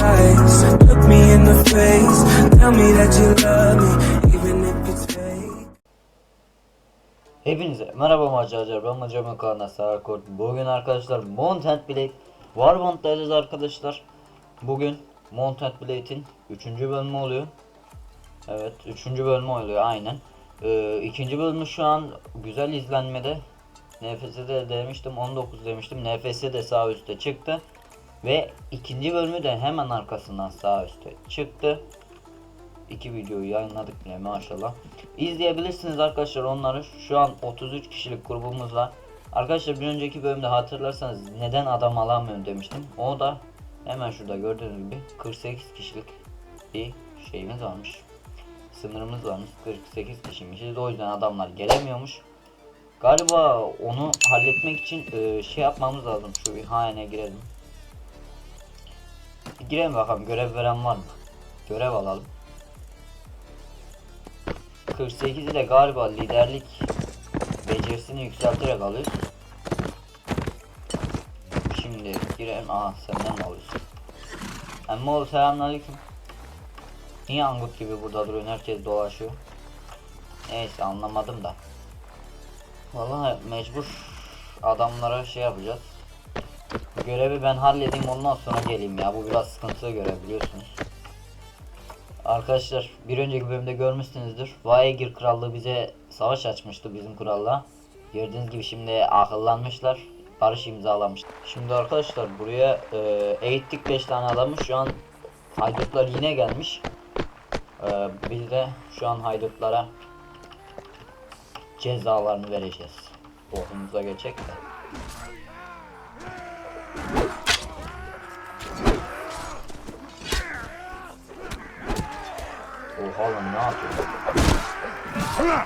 lies. Look me in the face, tell me that you love me. Hepinize merhaba maceracılar ben Macarma Karna Sarakort Bugün arkadaşlar Mountain Blade Warbond'dayız arkadaşlar Bugün Mountain Blade'in 3. bölümü oluyor Evet 3. bölümü oluyor aynen ee, ikinci bölümü şu an güzel izlenmede NFS'de de demiştim 19 demiştim NFS de sağ üstte çıktı Ve ikinci bölümü de hemen arkasından sağ üstte çıktı İki videoyu yayınladık bile maşallah. İzleyebilirsiniz arkadaşlar onları. Şu an 33 kişilik grubumuz var. Arkadaşlar bir önceki bölümde hatırlarsanız neden adam alamıyorum demiştim. O da hemen şurada gördüğünüz gibi 48 kişilik bir şeyimiz varmış. Sınırımız varmış. 48 kişiymişiz. O yüzden adamlar gelemiyormuş. Galiba onu halletmek için e, şey yapmamız lazım. Şu bir haine girelim. Bir girelim bakalım görev veren var mı? Görev alalım. 48 ile galiba liderlik becerisini yükselterek alıyoruz. Şimdi girelim. Aha senden mi alıyorsun? Emmoğlu selamünaleyküm. Niye angut gibi burada duruyor? Herkes dolaşıyor. Neyse anlamadım da. Vallahi mecbur adamlara şey yapacağız. Görevi ben halledeyim ondan sonra geleyim ya. Bu biraz sıkıntılı görev biliyorsunuz. Arkadaşlar bir önceki bölümde görmüşsünüzdür. Vaegir Krallığı bize savaş açmıştı bizim krallığa. Gördüğünüz gibi şimdi akıllanmışlar. Barış imzalamış. Şimdi arkadaşlar buraya e, eğittik 5 tane adamı. Şu an haydutlar yine gelmiş. E, biz de şu an haydutlara cezalarını vereceğiz. Bokumuza geçecek de. Oğlum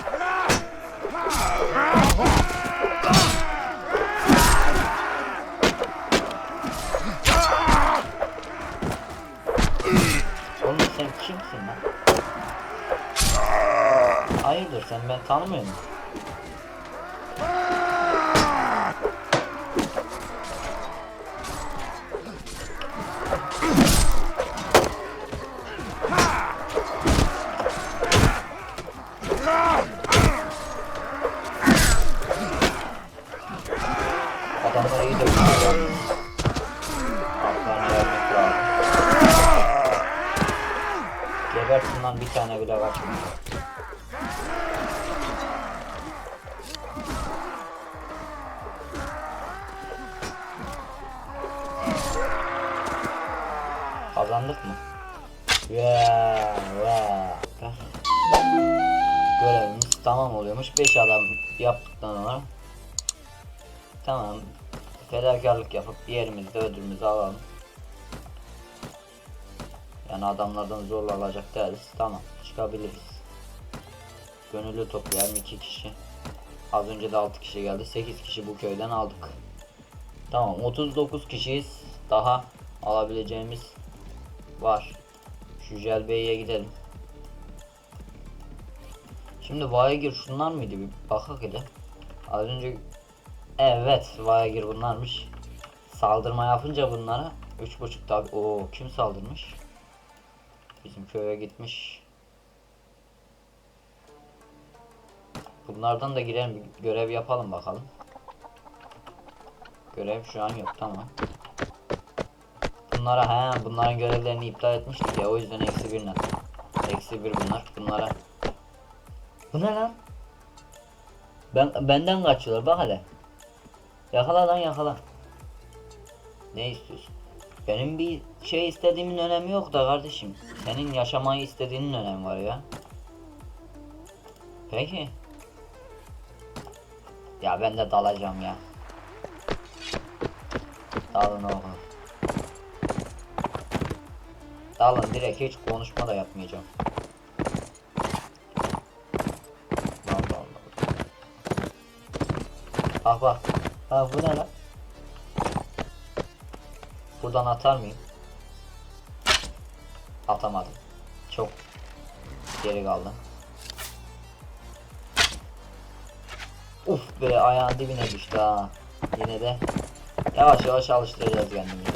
sen kimsin lan? Hayırdır sen ben tanımıyor iyi dövüşüyor. Haklarını vermek lazım. Gebertin bir tane bile kaçmıyor. Kazandık mı? Yeah, yeah. Görevimiz tamam oluyormuş. 5 adam yaptıktan sonra Tamam. Fedakarlık yapıp bir yerimizde ödülümüzü alalım. Yani adamlardan zorla alacak değiliz. Tamam. Çıkabiliriz. Gönüllü toplayalım 2 kişi. Az önce de 6 kişi geldi. 8 kişi bu köyden aldık. Tamam 39 kişiyiz. Daha alabileceğimiz var. Şu Jelbey'e gidelim. Şimdi Vaygir şunlar mıydı bir bakak hele. Az önce Evet, Vaygir bunlarmış. Saldırma yapınca bunlara 3.5 tabi. O kim saldırmış? Bizim köye gitmiş. Bunlardan da girelim bir görev yapalım bakalım. Görev şu an yok tamam. Bunlara he bunların görevlerini iptal etmiştik ya o yüzden eksi bir ne? Eksi bir bunlar. Bunlara. Bu ne lan? Ben benden kaçıyorlar bak hele. Yakala lan yakala. Ne istiyorsun? Benim bir şey istediğimin önemi yok da kardeşim. Senin yaşamayı istediğinin önemi var ya. Peki. Ya ben de dalacağım ya. Dalın oğlum. Dalın direkt hiç konuşma da yapmayacağım. Allah bak. Ha bu ne lan? Buradan atar mıyım? Atamadım. Çok geri kaldım. Uf be ayağın dibine düştü ha. Yine de yavaş yavaş alıştıracağız kendimizi.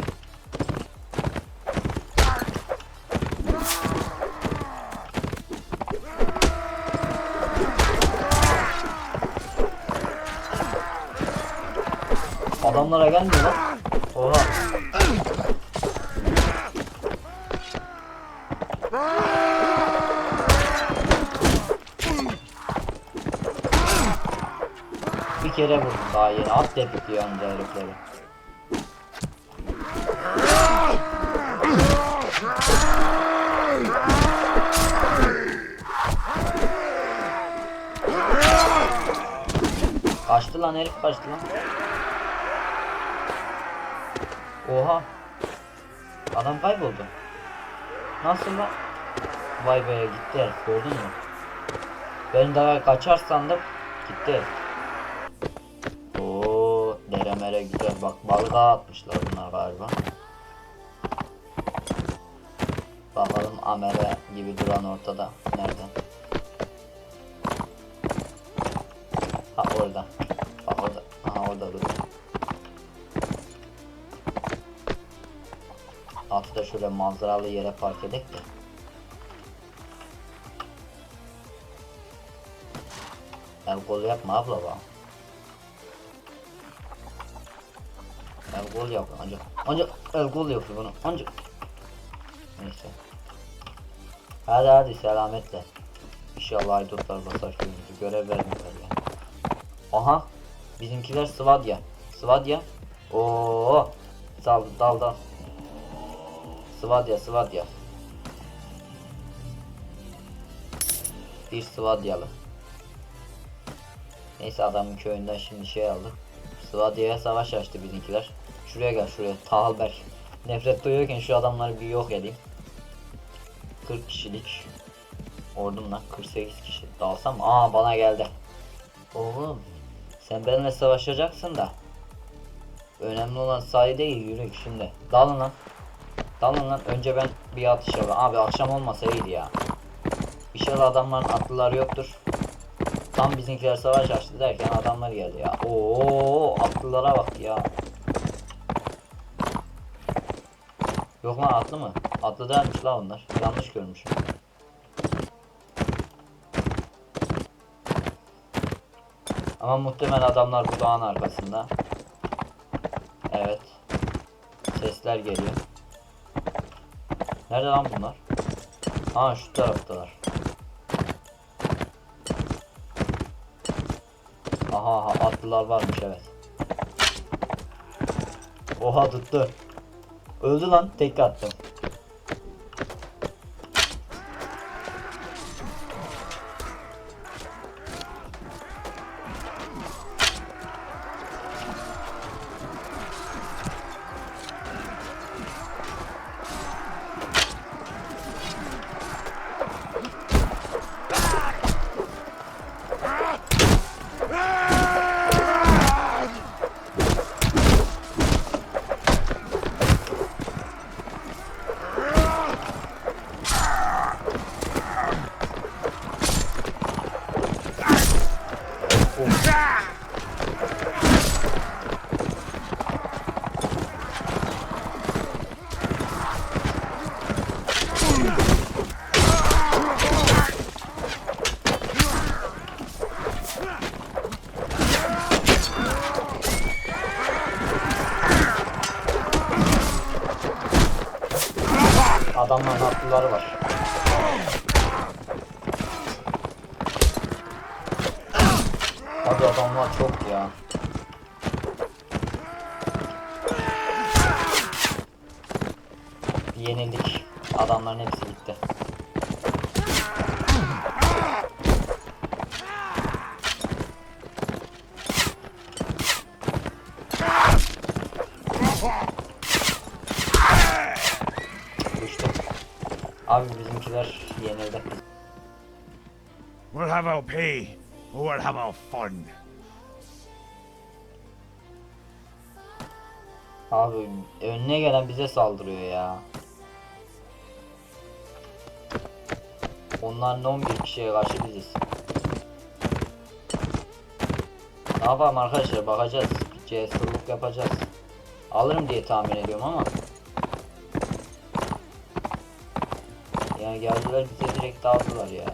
Adamlara gelmiyor lan. Oha. Bir kere vurdum daha yeni. At tepik diyor anca herifleri. Kaçtı lan herif kaçtı lan. Oha. Adam kayboldu. Nasıl lan? Vay be gitti herif gördün mü? Ben daha kaçar sandım. Gitti. Oo, dere mere güzel. Bak balığa atmışlar bunlar galiba. Bakalım amele gibi duran ortada. Nerede? Ha orada. Da şöyle manzaralı yere park edek de. El kol yapma abla bana. El kol yap ancak. Ancak el kol yapıyor bunu. Ancak. Neyse. Hadi hadi selametle. İnşallah aydutlar basar köyümüzü. Görev vermiyorlar ya. Aha. Bizimkiler Svadya. Svadya. Oo. Dal dal dal. Svadya Svadya. Bir Svadyalı. Neyse adamın köyünden şimdi şey aldı. Svadya'ya savaş açtı bizimkiler. Şuraya gel şuraya. Talberg. Nefret duyuyorken şu adamları bir yok edeyim. 40 kişilik ordumla 48 kişi dalsam aa bana geldi. Oğlum sen benimle savaşacaksın da önemli olan sayı değil yürek şimdi. Dalın lan. Dalın lan önce ben bir atış yapayım. Abi akşam olmasa iyiydi ya. İnşallah adamların atlıları yoktur. Tam bizimkiler savaş açtı derken adamlar geldi ya. Oo atlılara bak ya. Yok lan atlı mı? Atlı değilmiş la onlar. Yanlış görmüşüm. Ama muhtemelen adamlar bu dağın arkasında. Evet. Sesler geliyor. Nerede lan bunlar? Ha şu taraftalar. Aha aha atlılar varmış evet. Oha tuttu. Öldü lan tek attım. Adamların atlıları var. Bizimkiler yenildi. We'll have our pay, we'll have our fun. Abi önüne gelen bize saldırıyor ya. Onların 11 kişiye karşı biziz. Ne yapalım arkadaşlar bakacağız. Cesurluk yapacağız. Alırım diye tahmin ediyorum ama. Geldiler bize direkt daldılar ya.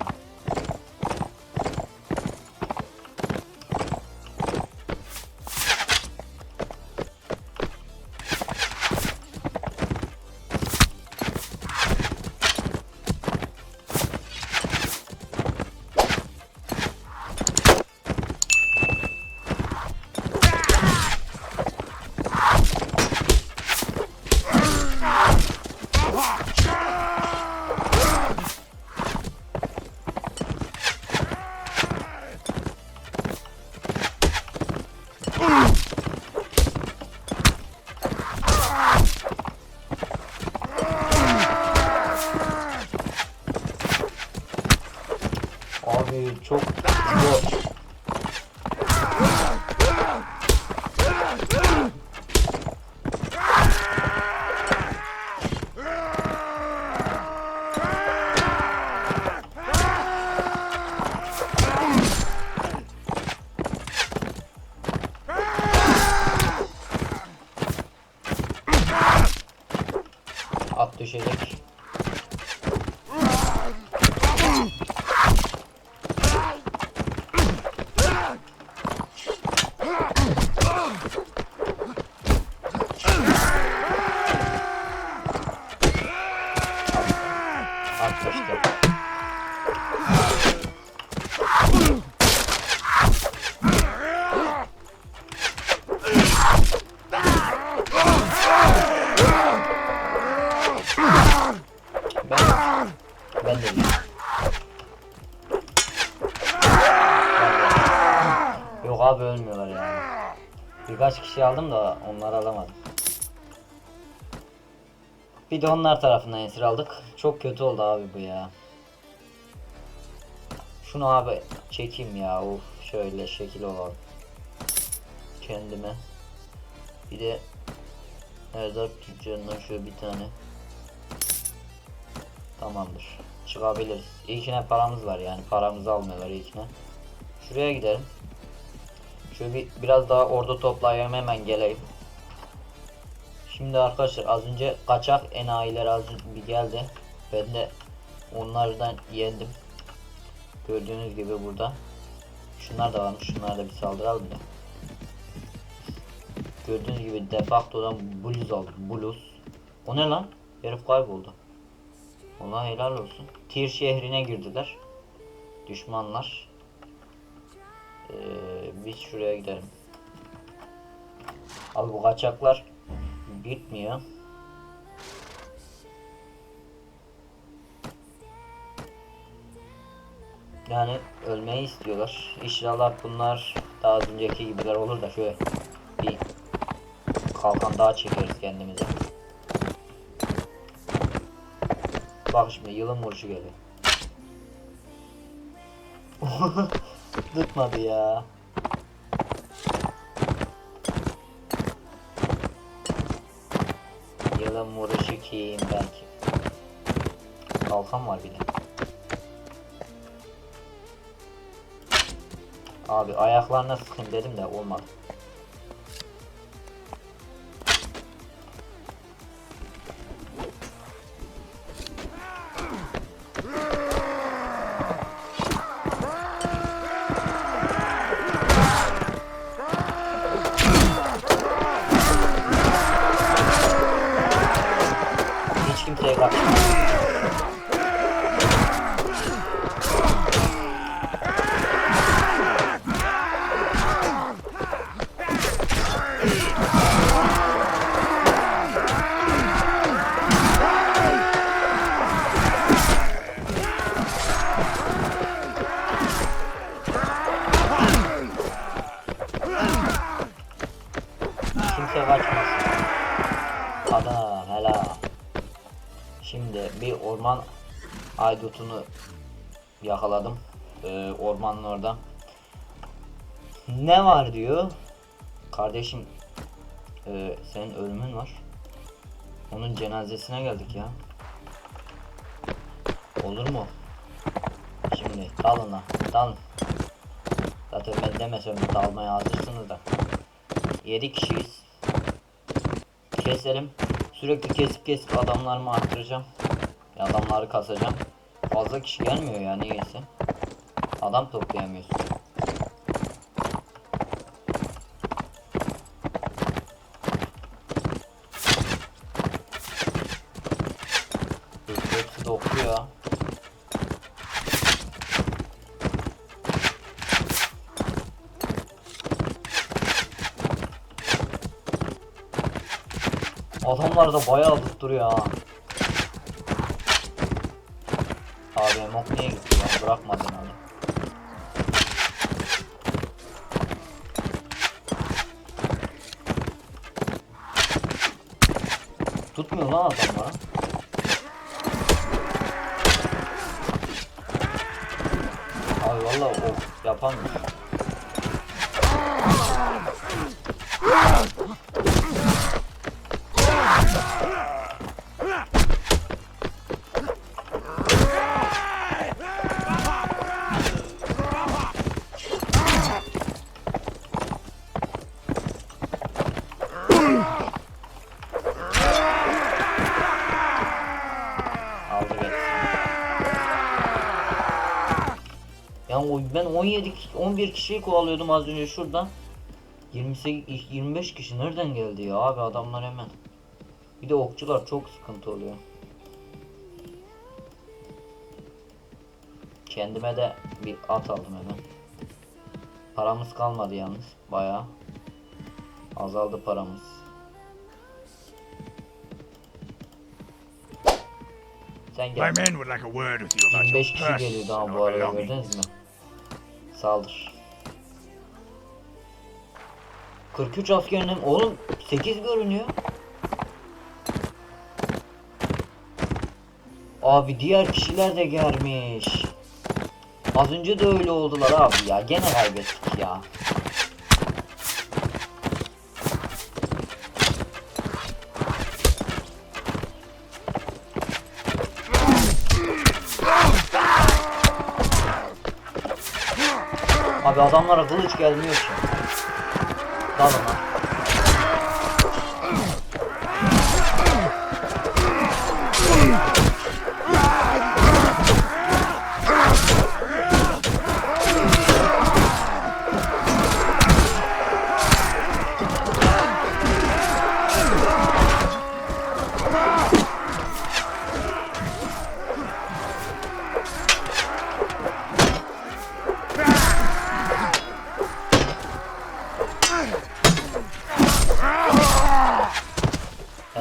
Birkaç kişi aldım da onları alamadım. Bir de onlar tarafından esir aldık. Çok kötü oldu abi bu ya. Şunu abi çekeyim ya. Of şöyle şekil olalım. Kendime. Bir de Erzak tüccarından şöyle bir tane. Tamamdır. Çıkabiliriz. İlkine paramız var yani. Paramızı almıyorlar ilkine. Şuraya gidelim. Şöyle bir, biraz daha ordu toplayayım hemen geleyim. Şimdi arkadaşlar az önce kaçak enayiler az önce bir geldi. Ben de onlardan yendim. Gördüğünüz gibi burada. Şunlar da varmış. Şunlara da bir saldıralım da. Gördüğünüz gibi defaktodan bluz aldım. Bluz. O ne lan? Herif kayboldu. Allah helal olsun. Tir şehrine girdiler. Düşmanlar. Ee, biz şuraya gidelim. Abi bu kaçaklar bitmiyor. Yani ölmeyi istiyorlar. İnşallah bunlar daha az önceki gibiler olur da şöyle bir kalkan daha çekeriz kendimize. Bak şimdi yılın vuruşu geliyor. Tutmadı ya. Yılın vuruşu kim belki. Kalkan var bir de. Abi ayaklarına sıkın dedim de olmadı. Hiç kimseye aydutunu yakaladım. Ee, ormanın orada. Ne var diyor. Kardeşim e, senin ölümün var. Onun cenazesine geldik ya. Olur mu? Şimdi dalın lan dalın. Zaten ben demesem de dalmaya hazırsınız da. 7 kişiyiz. Keselim. Sürekli kesip kesip adamlarımı arttıracağım. Adamları kasacağım. Fazla kişi gelmiyor ya niyeyse. Adam toplayamıyorsun. Hepsi de. Adamlar da bayağı tutturuyor ha. Abi emok niye gitti ya? Bırakmadın hani. Tutmuyor lan adamları. Abi vallahi Vallahi o yapamıyor. Aldı ben 17 ki- 11 kişiyi kovalıyordum az önce şuradan. 28 25 kişi nereden geldi ya abi adamlar hemen. Bir de okçular çok sıkıntı oluyor. Kendime de bir at aldım hemen. Paramız kalmadı yalnız bayağı. Azaldı paramız. Sen gel. men would like a word with you about your 25 kişi geliyor daha bu arada gördünüz mü? Saldır. 43 askerinin oğlum 8 görünüyor. Abi diğer kişiler de gelmiş. Az önce de öyle oldular abi ya. Gene kaybettik ya. Abi adamlara kılıç gelmiyor ki. Dalın lan.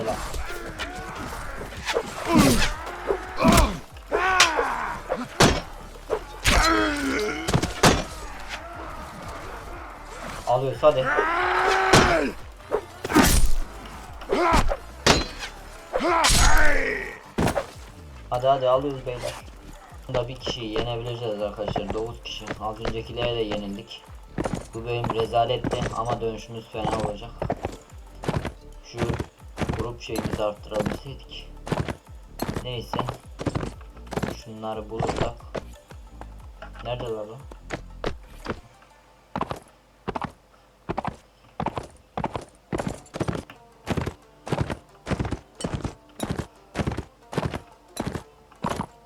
Helal. Alıyoruz hadi. Hadi hadi alıyoruz beyler. Bunda bir kişiyi yenebileceğiz arkadaşlar. 9 kişi. Az öncekilere de yenildik. Bu bölüm rezaletti ama dönüşümüz fena olacak. Grup şeyimizi arttırabilseydik. Neyse. Şunları bulursak. Neredeler lan?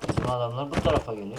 Bizim adamlar bu tarafa geliyor.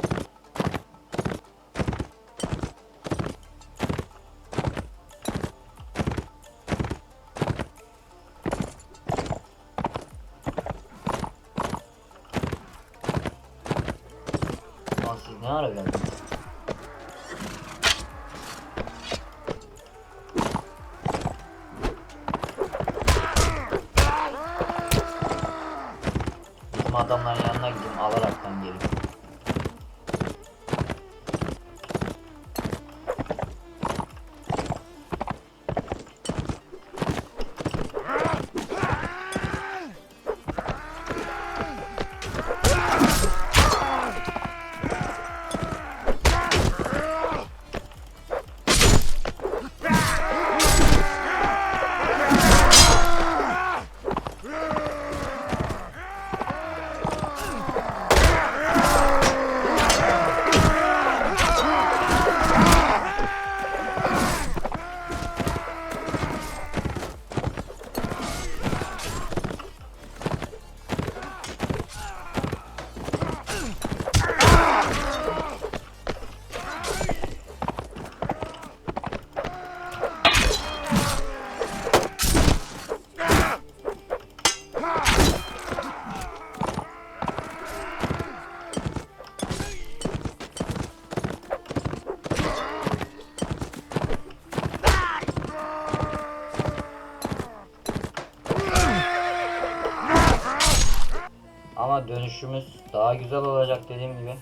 Dönüşümüz daha güzel olacak dediğim gibi.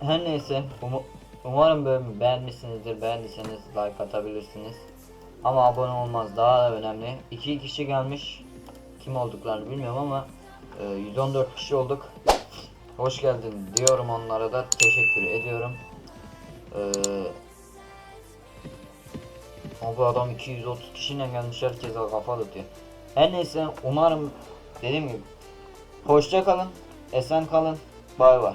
Her neyse umu- umarım bölümü beğenmişsinizdir. Beğendiyseniz like atabilirsiniz. Ama abone olmaz daha da önemli. İki kişi gelmiş. Kim olduklarını bilmiyorum ama e, 114 kişi olduk. Hoş geldin diyorum onlara da teşekkür ediyorum. Ee, bu adam 230 kişiyle gelmiş herkese kafa atıyor. Her neyse umarım dediğim gibi hoşça kalın, esen kalın, bay bay.